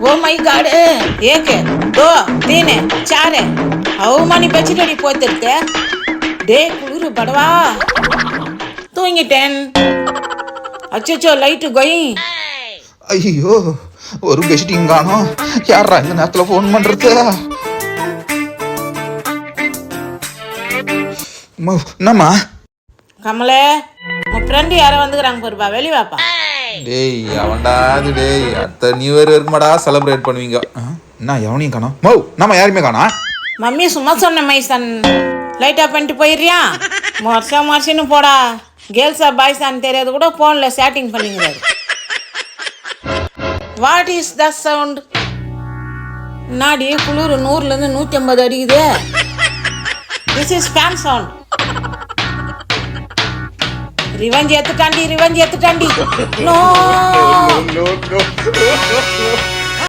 Oh my my god ಏಕೆ ದೋ ತೀನೆ ಚಾರೆ ಅವಮಾನಿ ಬೆಚ್ಚಡಿ போத்திருக்க? டே குளிரு படவா. தூங்கிட்டேன். அச்சோ லைட்டு கொய் ஐயோ ஒரு கெஸ்ட் இங்கானோ யாரா இந்த நேரத்துல போன் பண்றது? என்னம்மா? கமலே உன் ஃப்ரெண்டு யாரோ வந்துக்கிறாங்க பாருப்பா வெளி வாப்பா. டேய் அவன்டா அது டேய். அடுத்த நியூ இயர் இருக்குமாடா செலிப்ரேட் பண்ணுவீங்க. ஆ, என்ன எவனையும் காணோம்? மௌ நம்ம யாருமே காணோம்? மம்மி சும்மா சொன்ன மைசன். லைட்டா பண்ணிட்டு போயிடுறியா? மொர்ஷம் மொர்சின்னு போடா. கேர்ள்ஸா பாய்ஸான்னு தெரியாது கூட ஃபோனில் சேட்டிங் பண்ணிக்கிறாரு. வாட் இஸ் த சவுண்ட் நாடி குளிர் நூறுலேருந்து நூற்றி ஐம்பது அடிக்குது. This is fan sound revenge എത്തിട്ടാണ്ടി revenge എത്തിട്ടാണ്ടി no.